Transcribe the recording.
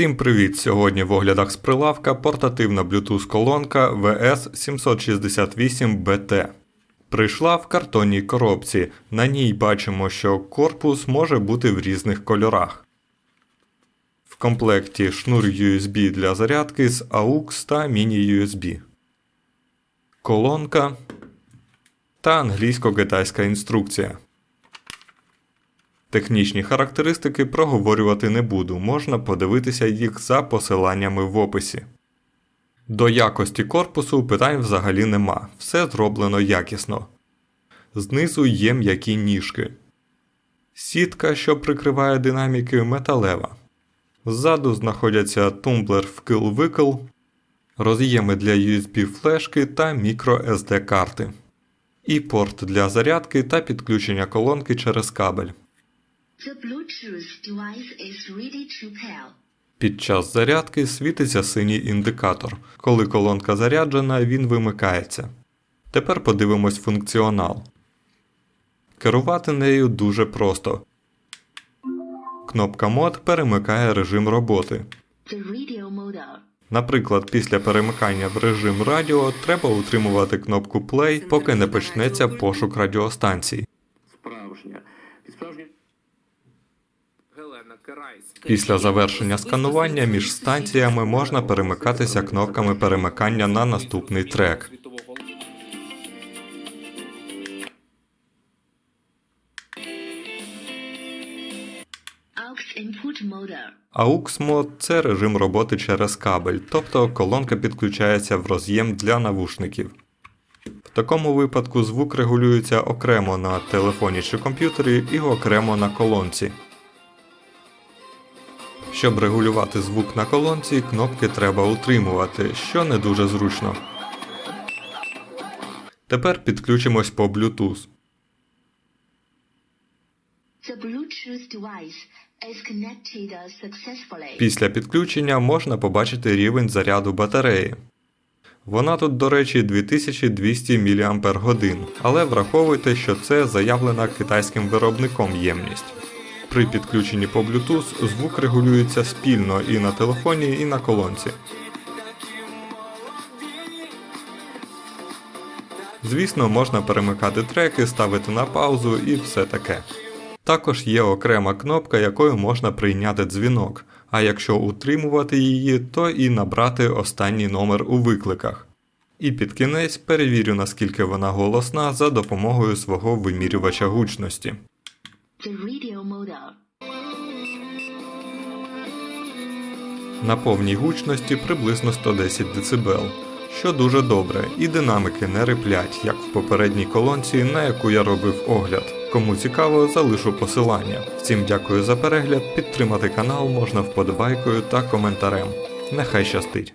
Всім привіт! Сьогодні в оглядах з прилавка портативна Bluetooth колонка VS768BT. Прийшла в картонній коробці. На ній бачимо, що корпус може бути в різних кольорах. В комплекті шнур USB для зарядки з AUX та міні-USB. Колонка та англійсько-китайська інструкція. Технічні характеристики проговорювати не буду, можна подивитися їх за посиланнями в описі. До якості корпусу питань взагалі нема, все зроблено якісно. Знизу є м'які ніжки. Сітка, що прикриває динаміки, металева. Ззаду знаходяться тумблер вкил-викил, роз'єми для USB флешки та microSD карти. І порт для зарядки та підключення колонки через кабель. The Bluetooth device is ready to pair. Під час зарядки світиться синій індикатор. Коли колонка заряджена, він вимикається. Тепер подивимось функціонал. Керувати нею дуже просто. Кнопка мод перемикає режим роботи. The radio motor. Наприклад, після перемикання в режим радіо треба утримувати кнопку play, поки не почнеться пошук радіостанцій. Після завершення сканування між станціями можна перемикатися кнопками перемикання на наступний трек. Світового Aux input. AUX мод це режим роботи через кабель, тобто колонка підключається в роз'єм для навушників. В такому випадку звук регулюється окремо на телефоні чи комп'ютері і окремо на колонці. Щоб регулювати звук на колонці, кнопки треба утримувати, що не дуже зручно. Тепер підключимось по Bluetooth. Після підключення можна побачити рівень заряду батареї. Вона тут, до речі, 2200 мАч, але враховуйте, що це заявлена китайським виробником ємність. При підключенні по Bluetooth звук регулюється спільно і на телефоні, і на колонці. Звісно, можна перемикати треки, ставити на паузу і все таке. Також є окрема кнопка, якою можна прийняти дзвінок, а якщо утримувати її, то і набрати останній номер у викликах. І під кінець перевірю, наскільки вона голосна за допомогою свого вимірювача гучності. The radio motor. На повній гучності приблизно 110 дБ, що дуже добре, і динамики не риплять, як в попередній колонці, на яку я робив огляд. Кому цікаво, залишу посилання. Всім дякую за перегляд. Підтримати канал можна вподобайкою та коментарем. Нехай щастить!